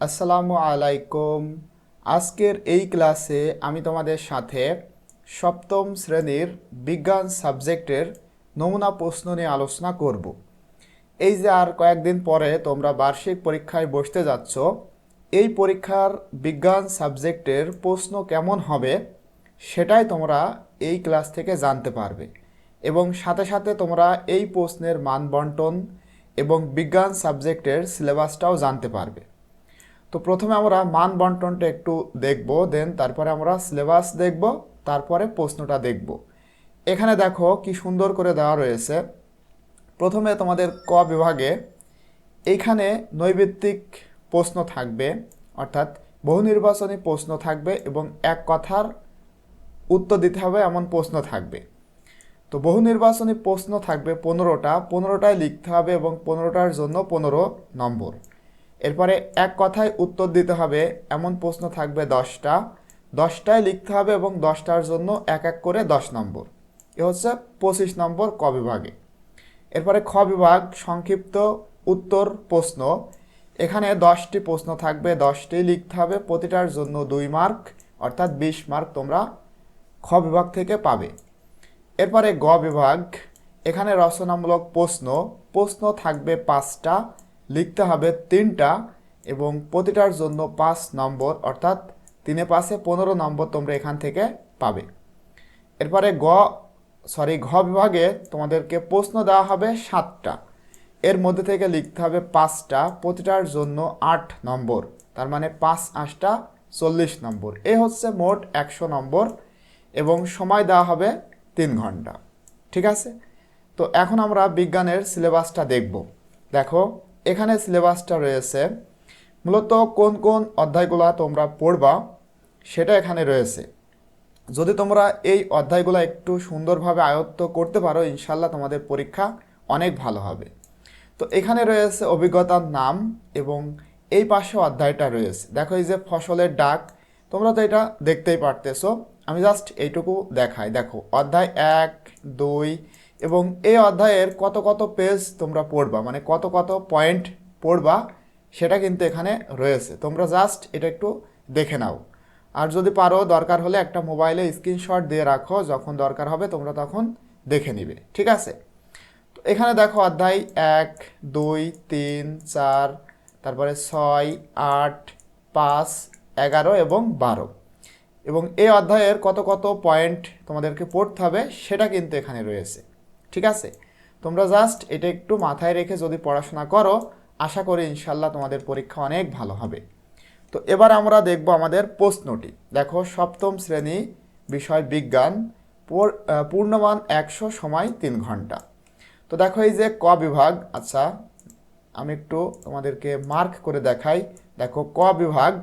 আসসালামু আলাইকুম। আজকের এই ক্লাসে আমি তোমাদের সাথে সপ্তম শ্রেণির বিজ্ঞান সাবজেক্টের নমুনা প্রশ্ন নিয়ে আলোচনা করব। এই যে আর কয়েকদিন পরে তোমরা বার্ষিক পরীক্ষায় বসতে যাচ্ছ, এই পরীক্ষার বিজ্ঞান সাবজেক্টের প্রশ্ন কেমন হবে সেটাই তোমরা এই ক্লাস থেকে জানতে পারবে এবং সাথে সাথে তোমরা এই প্রশ্নের মান বন্টন এবং বিজ্ঞান সাবজেক্টের সিলেবাসটাও জানতে পারবে। তো প্রথমে আমরা মান বন্টনটা একটু দেখব দেন তারপরে আমরা সিলেবাস দেখব, তারপরে প্রশ্নটা দেখব। এখানে দেখো কি সুন্দর করে দেওয়া রয়েছে। প্রথমে তোমাদের ক বিভাগে এইখানে নৈবিত্তিক প্রশ্ন থাকবে, অর্থাৎ বহু নির্বাচনী প্রশ্ন থাকবে এবং এক কথার উত্তর দিতে হবে এমন প্রশ্ন থাকবে। তো বহু নির্বাচনী প্রশ্ন থাকবে পনেরোটা, পনেরোটায় লিখতে হবে এবং পনেরোটার জন্য পনেরো নম্বর। এরপরে এক কথায় উত্তর দিতে হবে, এমন প্রশ্ন থাকবে দশটা। দশটায় লিখতে হবে এবং দশটার জন্য এক এক করে দশ নম্বর। এ হচ্ছে পঁচিশ নম্বর ক বিভাগে। এরপরে খ বিভাগ, সংক্ষিপ্ত উত্তর প্রশ্ন। এখানে দশটি প্রশ্ন থাকবে, দশটি লিখতে হবে, প্রতিটার জন্য দুই মার্ক, অর্থাৎ বিশ মার্ক তোমরা খ বিভাগ থেকে পাবে। এরপরে গ বিভাগ, এখানে রচনামূলক প্রশ্ন। প্রশ্ন থাকবে পাঁচটা লিখতে হবে তিনটা এবং প্রতিটার জন্য পাঁচ নম্বর, অর্থাৎ তিনে পাশে পনেরো নম্বর তোমরা এখান থেকে পাবে। এরপরে গ সরি ঘ বিভাগে তোমাদেরকে প্রশ্ন দেওয়া হবে সাতটা। এর মধ্যে থেকে লিখতে হবে পাঁচটা, প্রতিটার জন্য আট নম্বর, তার মানে পাঁচ আটটা চল্লিশ নম্বর। এ হচ্ছে মোট একশো নম্বর এবং সময় দেওয়া হবে তিন ঘণ্টা। ঠিক আছে? তো এখন আমরা বিজ্ঞানের সিলেবাসটা দেখব। দেখো এখানে সিলেবাসটা রয়েছে। মূলত কোন কোন অধ্যায়গুলো তোমরা পড়বা, সেটা এখানে রয়েছে। যদি তোমরা এই অধ্যায়গুলো একটু সুন্দরভাবে আয়ত্ত করতে পারো ইনশাল্লাহ তোমাদের পরীক্ষা অনেক ভালো হবে। তো এখানে রয়েছে অভিজ্ঞতার নাম এবং এই পাশে অধ্যায়টা রয়েছে। দেখো এই যে ফসলের ডাক, তোমরা তো এটা দেখতেই পারতেছো। আমি জাস্ট এইটুকু দেখাই। দেখো, অধ্যায় এক, দুই এবং এই অধ্যায়ের কত কত পেজ তোমরা পড়বা মানে কত কত পয়েন্ট পড়বা, সেটা কিন্তু এখানে রয়েছে। তোমরা জাস্ট এটা একটু দেখে নাও। আর যদি পারো, দরকার হলে একটা মোবাইলে স্ক্রিনশট দিয়ে রাখো, যখন দরকার হবে তোমরা তখন দেখে নিবে, ঠিক আছে? তো এখানে দেখো অধ্যায় এক, দুই, তিন, চার, তারপরে ছয়, আট, পাঁচ, এগারো এবং বারো। এবং এই অধ্যায়ের কত কত পয়েন্ট তোমাদেরকে পড়তে হবে, সেটা কিন্তু এখানে রয়েছে। ঠিক আছে? তোমরা জাস্ট এটা একটু মাথায় রেখে যদি পড়াশোনা করো, আশা করি ইনশাল্লাহ তোমাদের পরীক্ষা অনেক ভালো হবে। তো এবার আমরা দেখব আমাদের প্রশ্নটি। দেখো, সপ্তম শ্রেণি বিষয় বিজ্ঞান পূর্ণমান একশো সময় তিন ঘণ্টা। তো দেখো এই যে ক বিভাগ আচ্ছা আমি একটু তোমাদেরকে মার্ক করে দেখাই। দেখো, ক বিভাগ,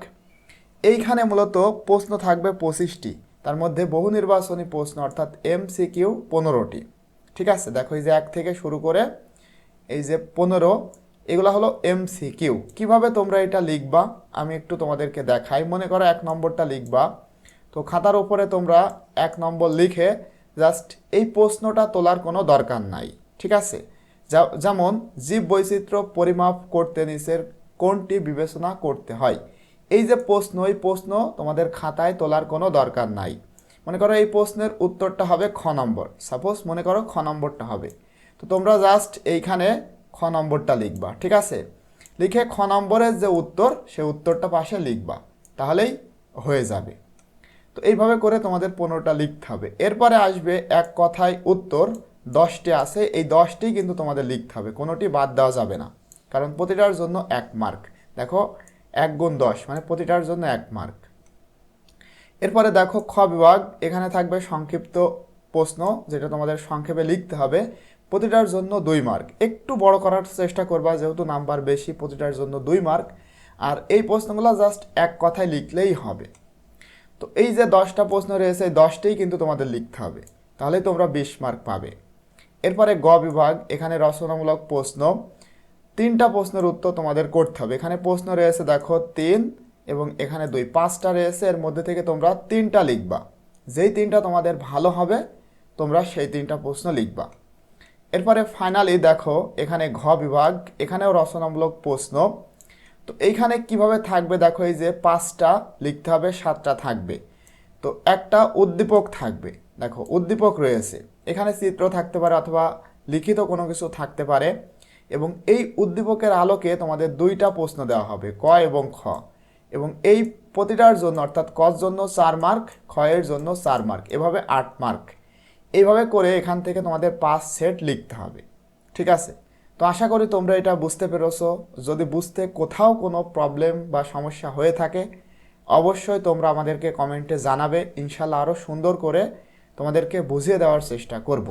এইখানে মূলত প্রশ্ন থাকবে পঁচিশটি, তার মধ্যে বহু নির্বাচনী প্রশ্ন, অর্থাৎ এমসিকিউ পনেরোটি। ঠিক আছে? দেখো এই যে এক থেকে শুরু করে এই যে পনেরো, এগুলো হলো এম সি এমসিকিউ কীভাবে তোমরা এটা লিখবা? আমি একটু তোমাদেরকে দেখাই। মনে করো এক নম্বরটা লিখবা। তো খাতার উপরে তোমরা এক নম্বর লিখে জাস্ট এই প্রশ্নটা তোলার কোনো দরকার নাই। ঠিক আছে? যেমন জীব বৈচিত্র্য পরিমাপ করতে নিচের কোনটি বিবেচনা করতে হয়? এই যে প্রশ্ন, এই প্রশ্ন তোমাদের খাতায় তোলার কোনো দরকার নাই। মনে করো এই প্রশ্নের উত্তরটা হবে খ নম্বর। সাপোজ মনে করো খ নম্বরটা হবে। তো তোমরা জাস্ট এইখানে খ নম্বরটা লিখবা, ঠিক আছে? লিখে খ নম্বরের যে উত্তর, সে উত্তরটা পাশে লিখবা, তাহলেই হয়ে যাবে। তো এইভাবে করে তোমাদের পনেরোটা লিখতে হবে। এরপরে আসবে এক কথায় উত্তর, দশটি আছে, এই দশটি কিন্তু তোমাদের লিখতে হবে, কোনোটি বাদ দেওয়া যাবে না। কারণ প্রতিটার জন্য এক মার্ক দেখো, এক গুণ দশ মানে প্রতিটার জন্য এক মার্ক এরপরে দেখো খ বিভাগ, এখানে থাকবে সংক্ষিপ্ত প্রশ্ন, যেটা তোমাদের সংক্ষেপে লিখতে হবে। প্রতিটার জন্য দুই মার্ক একটু বড় করার চেষ্টা করবা, যেহেতু নাম্বার বেশি, প্রতিটার জন্য দুই মার্ক আর এই প্রশ্নগুলো জাস্ট এক কথায় লিখলেই হবে। তো এই যে দশটা প্রশ্ন রয়েছে, দশটাই কিন্তু তোমাদের লিখতে হবে। তাহলে তোমরা বিশ মার্ক পাবে। এরপরে গ বিভাগ, এখানে রচনামূলক প্রশ্ন। তিনটা প্রশ্নের উত্তর তোমাদের করতে হবে। এখানে প্রশ্ন রয়েছে, দেখো, তিন এবং এখানে দুই, পাঁচটা রয়েছে, এর মধ্যে থেকে তোমরা তিনটা লিখবা। যেই তিনটা তোমাদের ভালো হবে, তোমরা সেই তিনটা প্রশ্ন লিখবা। এরপরে ফাইনালি দেখো, এখানে ঘ বিভাগ, এখানেও রচনামূলক প্রশ্ন। তো এইখানে কীভাবে থাকবে দেখো, এই যে পাঁচটা লিখতে হবে, সাতটা থাকবে। তো একটা উদ্দীপক থাকবে। দেখো, উদ্দীপক রয়েছে। এখানে চিত্র থাকতে পারে অথবা লিখিত কোনো কিছু থাকতে পারে। এবং এই উদ্দীপকের আলোকে তোমাদের দুইটা প্রশ্ন দেওয়া হবে, ক এবং খ। এবং এই প্রতিটার জন্য, অর্থাৎ কর জন্য চার মার্ক ক্ষয়ের জন্য চার মার্ক এভাবে আট মার্ক এইভাবে করে এখান থেকে তোমাদের পাঁচ সেট লিখতে হবে। ঠিক আছে? তো আশা করি তোমরা এটা বুঝতে পেরেছ। যদি বুঝতে কোথাও কোনো প্রবলেম বা সমস্যা হয়ে থাকে, অবশ্যই তোমরা আমাদেরকে কমেন্টে জানাবে। ইনশাল্লাহ আরও সুন্দর করে তোমাদেরকে বুঝিয়ে দেওয়ার চেষ্টা করব।